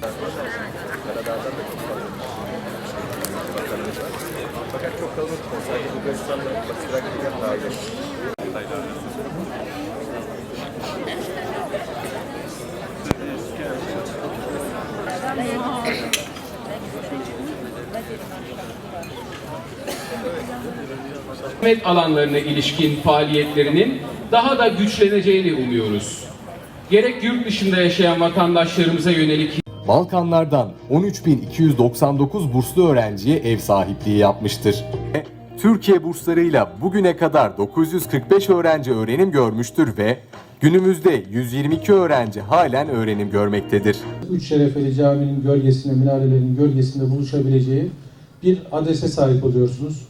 Karadağ'dan da çok fazla bakanımız var. Fakat çok kalabalık. Sadece Bulgaristan'da Batı Trakya'da dahil. hizmet alanlarına ilişkin faaliyetlerinin daha da güçleneceğini umuyoruz. Gerek yurt dışında yaşayan vatandaşlarımıza yönelik Balkanlardan 13.299 burslu öğrenciye ev sahipliği yapmıştır. E, Türkiye burslarıyla bugüne kadar 945 öğrenci öğrenim görmüştür ve günümüzde 122 öğrenci halen öğrenim görmektedir. Üç Şerefeli Camii'nin gölgesinde, minarelerin gölgesinde buluşabileceği bir adrese sahip oluyorsunuz.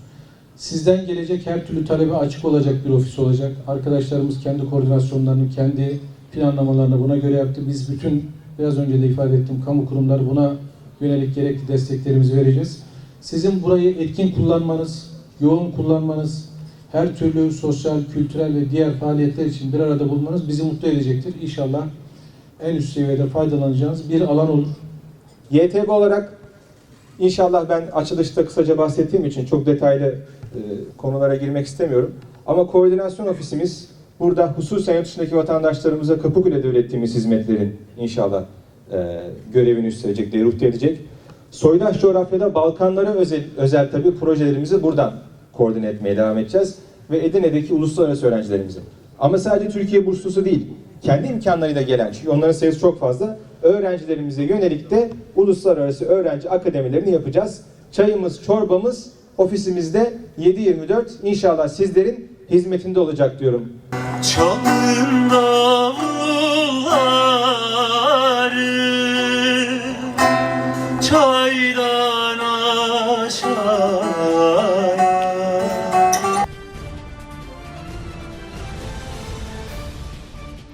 Sizden gelecek her türlü talebe açık olacak bir ofis olacak. Arkadaşlarımız kendi koordinasyonlarını, kendi planlamalarını buna göre yaptı. Biz bütün biraz önce de ifade ettiğim kamu kurumları buna yönelik gerekli desteklerimizi vereceğiz. Sizin burayı etkin kullanmanız, yoğun kullanmanız, her türlü sosyal, kültürel ve diğer faaliyetler için bir arada bulunmanız bizi mutlu edecektir. İnşallah en üst seviyede faydalanacağınız bir alan olur. YTB olarak inşallah ben açılışta kısaca bahsettiğim için çok detaylı e, konulara girmek istemiyorum. Ama koordinasyon ofisimiz burada hususen yurt dışındaki vatandaşlarımıza Kapıkule'de ürettiğimiz hizmetlerin inşallah e, görevini üstlenecek, deruhte edecek. Soydaş coğrafyada Balkanlara özel, özel tabii projelerimizi buradan koordine etmeye devam edeceğiz. Ve Edirne'deki uluslararası öğrencilerimizi. Ama sadece Türkiye burslusu değil, kendi imkanlarıyla gelen, çünkü onların sayısı çok fazla, öğrencilerimize yönelik de uluslararası öğrenci akademilerini yapacağız. Çayımız, çorbamız ofisimizde 7-24 inşallah sizlerin hizmetinde olacak diyorum. Çalın yaşa